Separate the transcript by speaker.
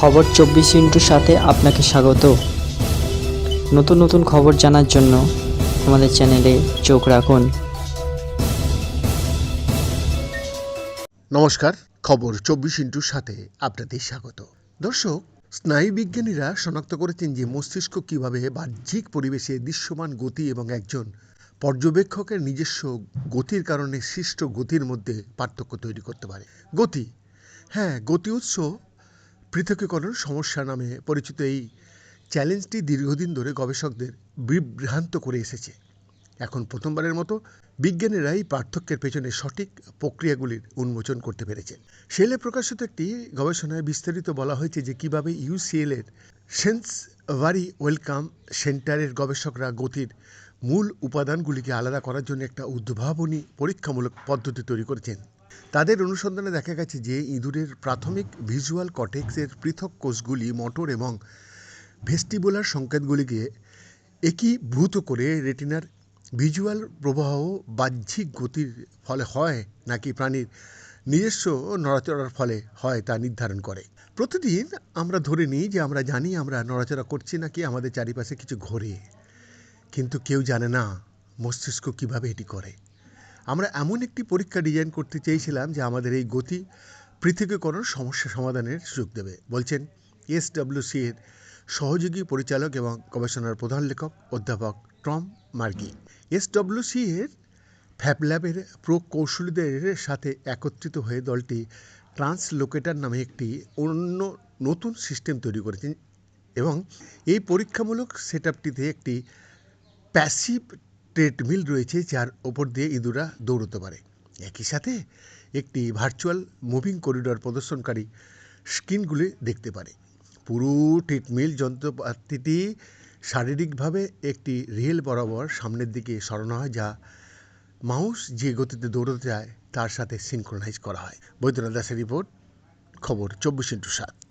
Speaker 1: খবর চব্বিশ ইন্টুর সাথে আপনাকে স্বাগত। নতুন নতুন খবর জানার জন্য আমাদের চ্যানেলে চোখ রাখুন।
Speaker 2: নমস্কার, খবর চব্বিশ ইন্টুর সাথে আপনাদের স্বাগত। দর্শক, স্নায়ু বিজ্ঞানীরা শনাক্ত করেছেন যে মস্তিষ্ক কীভাবে বাহ্যিক পরিবেশে দৃশ্যমান গতি এবং একজন পর্যবেক্ষকের নিজস্ব গতির কারণে সৃষ্ট গতির মধ্যে পার্থক্য তৈরি করতে পারে। গতি? হ্যাঁ গতি উৎস পৃথকীকরণ সমস্যা নামে পরিচিত এই চ্যালেঞ্জটি দীর্ঘদিন ধরে গবেষকদের বিভ্রান্ত করে এসেছে। এখন প্রথমবারের মতো বিজ্ঞানীরা এই পার্থক্যের পেছনে সঠিক প্রক্রিয়াগুলির উন্মোচন করতে পেরেছেন। সেলে প্রকাশিত একটি গবেষণায় বিস্তারিত বলা হয়েছে যে কীভাবে ইউসিএল এর সেন্স ভারি ওয়েলকাম সেন্টারের গবেষকরা গতির মূল উপাদানগুলিকে আলাদা করার জন্য একটা উদ্ভাবনী পরীক্ষামূলক পদ্ধতি তৈরি করেছেন। তাদের অনুসন্ধানে দেখা গেছে যে ইঁদুরের প্রাথমিক ভিজুয়াল কটেক্সের পৃথক কোষগুলি, মোটর এবং ভেস্টিবুলার সংকেতগুলিকে একীভূত করে রেটিনার ভিজুয়াল প্রবাহ বাহ্যিক গতির ফলে হয় নাকি প্রাণীর নিজস্ব নড়াচড়ার ফলে হয় তা নির্ধারণ করে। প্রতিদিন আমরা ধরে নিই যে আমরা জানি আমরা নড়াচড়া করছি নাকি আমাদের চারিপাশে কিছু ঘোরে, কিন্তু কেউ জানে না মস্তিষ্ক কীভাবে এটি করে। আমরা এমন একটি পরীক্ষা ডিজাইন করতে চেয়েছিলাম যে আমাদের এই গতি পৃথকীকরণ সমস্যা সমাধানের সুযোগ দেবে, বলছেন এসডব্লিউসি এর সহযোগী পরিচালক এবং গবেষণার প্রধান লেখক অধ্যাপক টম মার্গি এসডব্লিউসি এর ফ্যাব ল্যাবের প্রকৌশলীদের সাথে একত্রিত হয়ে দলটি ট্রান্সলোকেটার নামে একটি অন্য নতুন সিস্টেম তৈরি করেছেন এবং এই পরীক্ষামূলক সেট একটি প্যাসিভ ট্রেডমিল রয়েছে যার ওপর দিয়ে ইঁদুরা দৌড়তে পারে। একই সাথে একটি ভার্চুয়াল মুভিং করিডর প্রদর্শনকারী স্ক্রিনগুলি দেখতে পারে। পুরো ট্রেডমিল যন্ত্রপাতিটি শারীরিকভাবে একটি রেল বরাবর সামনের দিকে সরানো হয়, যা মাউস যে গতিতে দৌড়তে যায় তার সাথে সিনক্রোনাইজ করা হয়। বৈদ্যনাথ দাসের রিপোর্ট, খবর চব্বিশ ইন্টু সাত।